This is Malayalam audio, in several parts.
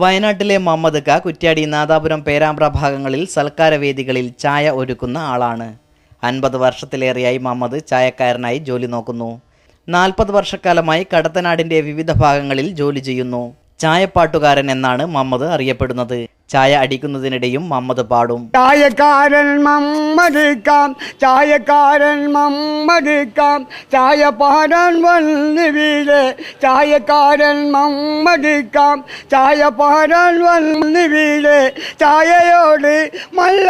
വയനാട്ടിലെ മുഹമ്മദ് ക കുറ്റ്യാടി നാദാപുരം പേരാമ്പ്ര ഭാഗങ്ങളിൽ സൽക്കാര വേദികളിൽ ചായ ഒരുക്കുന്ന ആളാണ്. അൻപത് വർഷത്തിലേറെയായി മുഹമ്മദ് ചായക്കാരനായി ജോലി നോക്കുന്നു. നാൽപ്പത് വർഷക്കാലമായി കടത്തനാടിന്റെ വിവിധ ഭാഗങ്ങളിൽ ജോലി ചെയ്യുന്നു. ചായപ്പാട്ടുകാരൻ എന്നാണ് മുഹമ്മദ് അറിയപ്പെടുന്നത്. ചായ അടിക്കുന്നതിനിടെയും മമ്മദ് പാടും. ചായക്കാരൻ മമ്മദിക്കാം ചായക്കാരൻ മമ്മദിക്കാം ചായ പാടാൻ വന്ന് ചായക്കാരൻ മമ്മദിക്കാം ചായ പാടാൻ വന്ന് ചായയോട്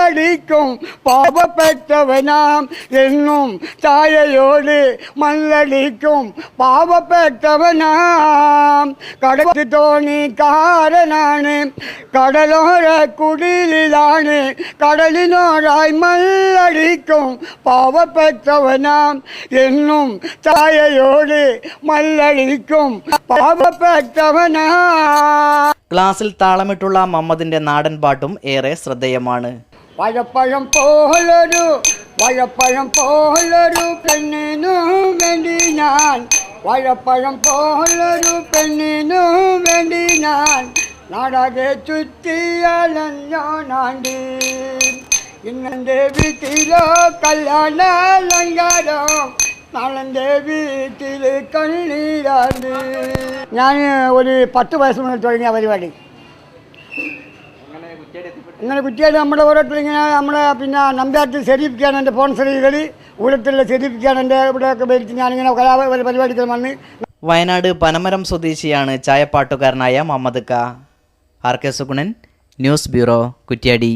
മല്ലടിക്കും പാവപ്പെട്ടവനാം എന്നും ചായയോട് മല്ലടിക്കും പാവപ്പെട്ടവനാം കടത്തി തോണിക്കാരനാണ് കടലോര കുടിലാണ് കടലിനോടായി മല്ലടിക്കും പാവപ്പെട്ടവനാം എന്നും ചായയോട് മല്ലടിക്കും പാവപ്പെട്ടവനാ ക്ലാസ്സിൽ താളമിട്ടുള്ള മുഹമ്മദിന്റെ നാടൻ പാട്ടും ഏറെ ശ്രദ്ധേയമാണ് വഴപ്പഴം പോലൊരു വഴപ്പഴം പോലൊരു പെണ്ണിനു വേണ്ടി ഞാൻ. വഴപ്പഴം പോലൊരു പെണ്ണിനു വേണ്ടി ഞാൻ. നടകെ നാടകെ ചുറ്റിയാലഞ്ഞോനാണ്ട് ഇന്നെന്റെ വീട്ടിലോ കല്യാണ അലങ്കാരം നാളെന്റെ വീട്ടിൽ കണ്ണീരാണ്ട് ഞാൻ ഒരു പത്ത് വയസ്സ് മുതൽ തുടങ്ങിയ പരിപാടി. ഇങ്ങനെ കുറ്റിയായിട്ട് നമ്മുടെ ഓരോരുത്തർ ഇങ്ങനെ നമ്മളെ പിന്നെ നമ്പ്യാറ്റ് ശരിപ്പിക്കുകയാണ് എന്റെ ഫോൺ സെറികൾ ഊഴത്തിലുള്ള ശരിപ്പിക്കുകയാണ് എന്റെ ഇവിടെയൊക്കെ മേടിച്ച് ഞാനിങ്ങനെ കലാ പരിപാടികൾ വന്ന് വയനാട് പനമരം സ്വദേശിയാണ് ചായപ്പാട്ടുകാരനായ മുഹമ്മദ് ക R K Suganan news bureau Kuttiadi.